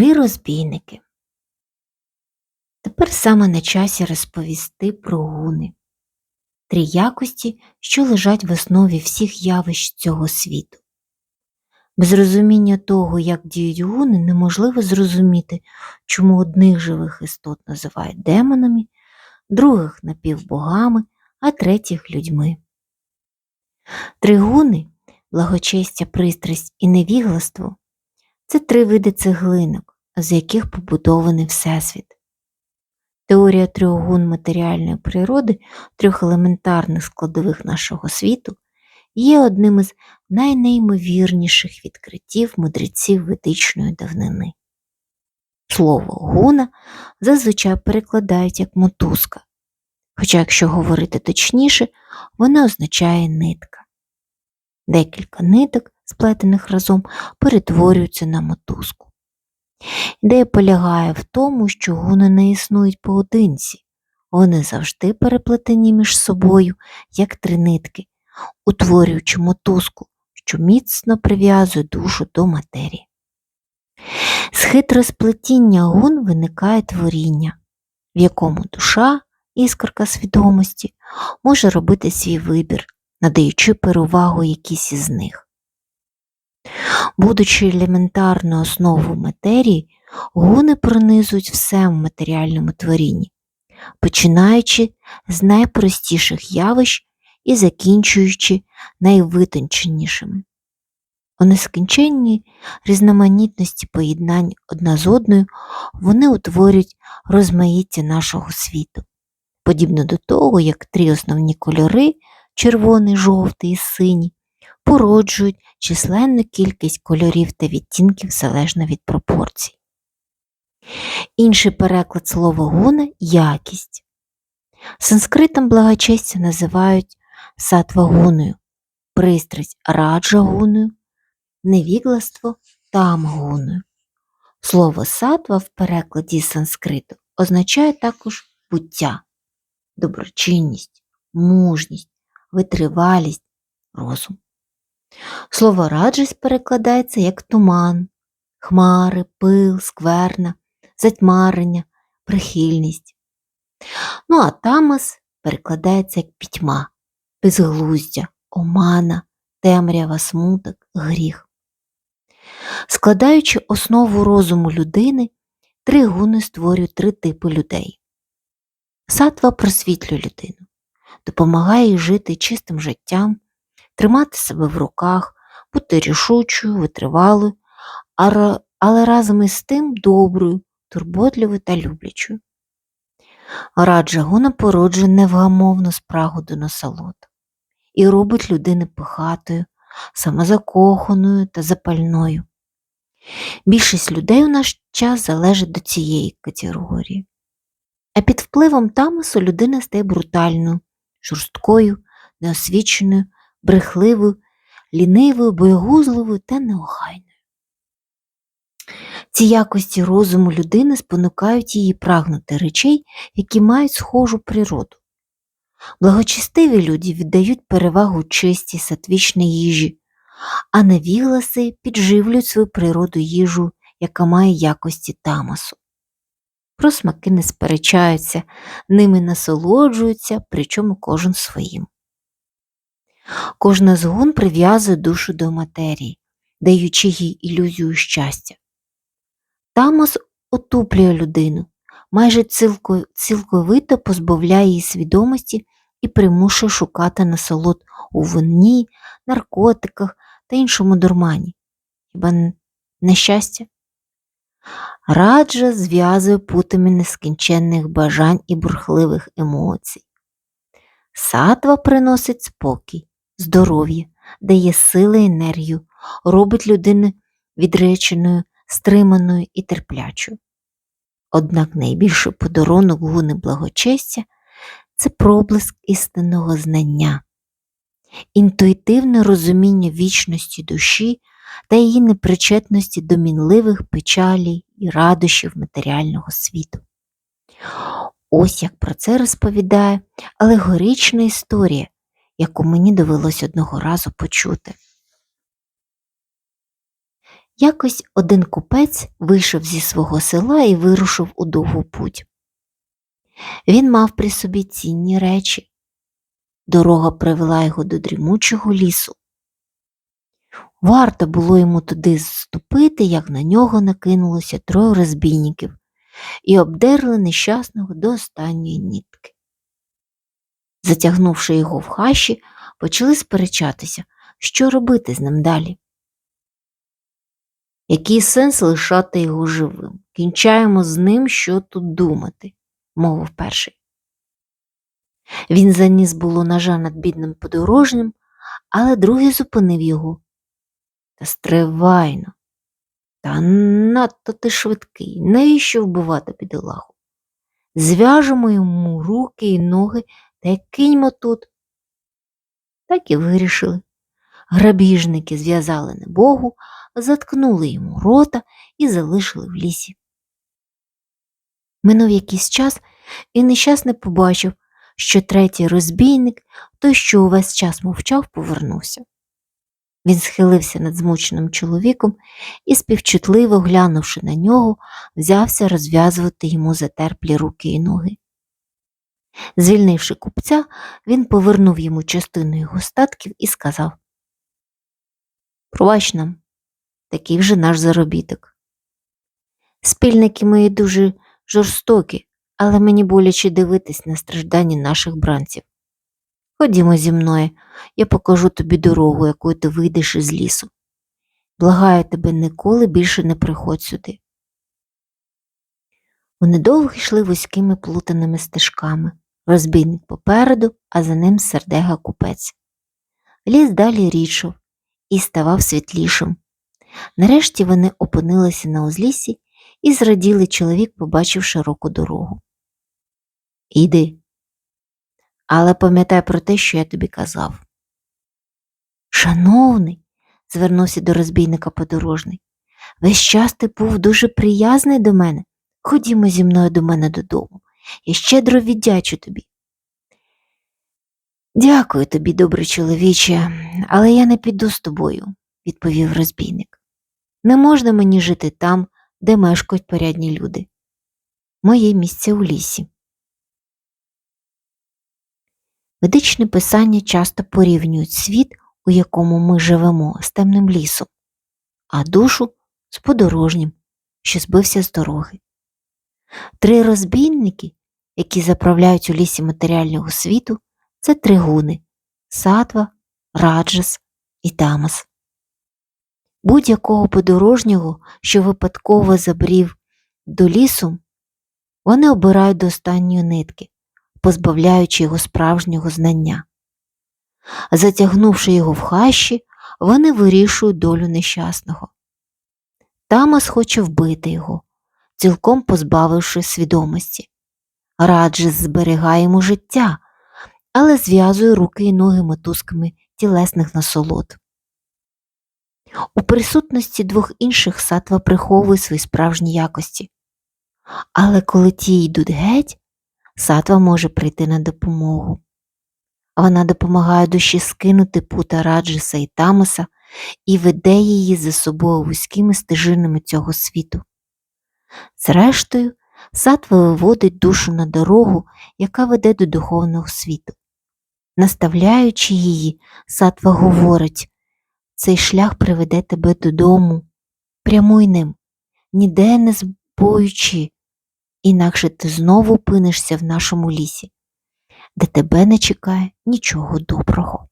Три розбійники. Тепер саме на часі розповісти про гуни, три якості, що лежать в основі всіх явищ цього світу. Без розуміння того, як діють гуни, неможливо зрозуміти, чому одних живих істот називають демонами, других напівбогами, а третіх людьми. Три гуни благочестя, пристрасть і невігластво це три види цеглинок, з яких побудований Всесвіт. Теорія трьох гун матеріальної природи, трьох елементарних складових нашого світу є одним із найнеймовірніших відкриттів мудреців ведичної давнини. Слово гуна зазвичай перекладають як мотузка, хоча, якщо говорити точніше, вона означає нитка. Декілька ниток, сплетених разом, перетворюються на мотузку. Ідея полягає в тому, що гуни не існують поодинці, вони завжди переплетені між собою, як три нитки, утворюючи мотузку, що міцно прив'язує душу до матерії. З хитросплетіння гун виникає творіння, в якому душа, іскорка свідомості, може робити свій вибір, надаючи перевагу якійсь із них. Будучи елементарною основою матерії, гуни пронизують все в матеріальному творінні, починаючи з найпростіших явищ і закінчуючи найвитонченішими. У нескінченній різноманітності поєднань одна з одною вони утворюють розмаїття нашого світу, подібно до того, як три основні кольори червоний, жовтий і синій, породжують численну кількість кольорів та відтінків залежно від пропорцій. Інший переклад слова гуна якість. Санскритом благочестя називають сатвагуною, пристрасть раджагуною, невігластво тамгуною. Слово сатва в перекладі з санскриту означає також буття, доброчинність, мужність, витривалість, розум. Слово раджість перекладається як туман, хмари, пил, скверна, затьмарення, прихильність. Ну а тамас перекладається як пітьма, безглуздя, омана, темрява, смуток, гріх. Складаючи основу розуму людини, три гуни створюють три типи людей. Сатва просвітлює людину, допомагає їй жити чистим життям, тримати себе в руках, бути рішучою, витривалою, але разом із тим доброю, турботливою та люблячою. Раджа гуна породжує невгамовну спрагу до насолод і робить людини пихатою, самозакоханою та запальною. Більшість людей у наш час залежить до цієї категорії. А під впливом тамасу людина стає брутальною, жорсткою, неосвіченою, брехливою, лінивою, боєгузливою та неохайною. Ці якості розуму людини спонукають її прагнути речей, які мають схожу природу. Благочестиві люди віддають перевагу честі сатвічної їжі, а невігласи підживлюють свою природу їжу, яка має якості тамасу. Про смаки не сперечаються, ними насолоджуються, причому кожен своїм. Кожна з гун прив'язує душу до матерії, даючи їй ілюзію щастя. Тамас отуплює людину, майже цілковито позбавляє її свідомості і примушує шукати насолод у винні, наркотиках та іншому дурмані. Хіба нещастя? Раджа зв'язує путами нескінченних бажань і бурхливих емоцій. Сатва приносить спокій, здоров'я, дає сили енергію, робить людину відреченою, стриманою і терплячою. Однак найбільший подарунок гуни благочестя це проблиск істинного знання, інтуїтивне розуміння вічності душі та її непричетності до мінливих печалей і радощів матеріального світу. Ось як про це розповідає алегорична історія, яку мені довелось одного разу почути. Якось один купець вийшов зі свого села і вирушив у довгу путь. Він мав при собі цінні речі. Дорога привела його до дрімучого лісу. Варто було йому туди ступити, як на нього накинулося троє розбійників і обдерли нещасного до останньої нітки. Затягнувши його в хащі, почали сперечатися, що робити з ним далі. Який сенс лишати його живим? Кінчаємо з ним, що тут думати, мовив перший. Він заніс було ножа над бідним подорожнім, але другий зупинив його. Та стривайно. Та надто ти швидкий, навіщо вбивати бідолагу? Зв'яжемо йому руки і ноги та й киньмо тут. Так і вирішили. Грабіжники зв'язали небогу, заткнули йому рота і залишили в лісі. Минув якийсь час, і нещасний побачив, що третій розбійник, той, що увесь час мовчав, повернувся. Він схилився над змученим чоловіком і, співчутливо глянувши на нього, взявся розв'язувати йому затерплі руки і ноги. Звільнивши купця, він повернув йому частину його статків і сказав Пробач нам, такий вже наш заробіток. Спільники мої дуже жорстокі, але мені боляче дивитись на страждання наших бранців. Ходімо зі мною, я покажу тобі дорогу, якою ти вийдеш із лісу. Благаю тебе ніколи більше не приходь сюди. Вони довго йшли вузькими плутаними стежками, розбійник попереду, а за ним сердега купець. Ліс далі річов і ставав світлішим. Нарешті вони опинилися на узліссі і зраділи чоловік, побачив широку дорогу. Іди, але пам'ятай про те, що я тобі казав. Шановний, звернувся до розбійника подорожний, весь час ти був дуже приязний до мене. Ходімо зі мною до мене додому. Я щедро віддячу тобі. Дякую тобі, добрий чоловіче, але я не піду з тобою, відповів розбійник. Не можна мені жити там, де мешкають порядні люди. Моє місце у лісі. Ведичне писання часто порівнюють світ, у якому ми живемо, з темним лісом, а душу з подорожнім, що збився з дороги. Три розбійники, які заправляють у лісі матеріального світу, це три гуни сатва, раджас і тамас. Будь-якого подорожнього, що випадково забрів до лісу, вони обирають до останньої нитки, позбавляючи його справжнього знання. Затягнувши його в хащі, вони вирішують долю нещасного. Тамас хоче вбити його, цілком позбавивши свідомості. Раджес зберігає йому життя, але зв'язує руки і ноги мотузками тілесних насолод. У присутності двох інших сатва приховує свої справжні якості. Але коли ті йдуть геть, сатва може прийти на допомогу. Вона допомагає душі скинути пута раджеса і тамаса і веде її за собою вузькими стежинами цього світу. Зрештою, сатва виводить душу на дорогу, яка веде до духовного світу. Наставляючи її, сатва говорить цей шлях приведе тебе додому, прямуй ним, ніде не збоючи, інакше ти знову опинишся в нашому лісі, де тебе не чекає нічого доброго.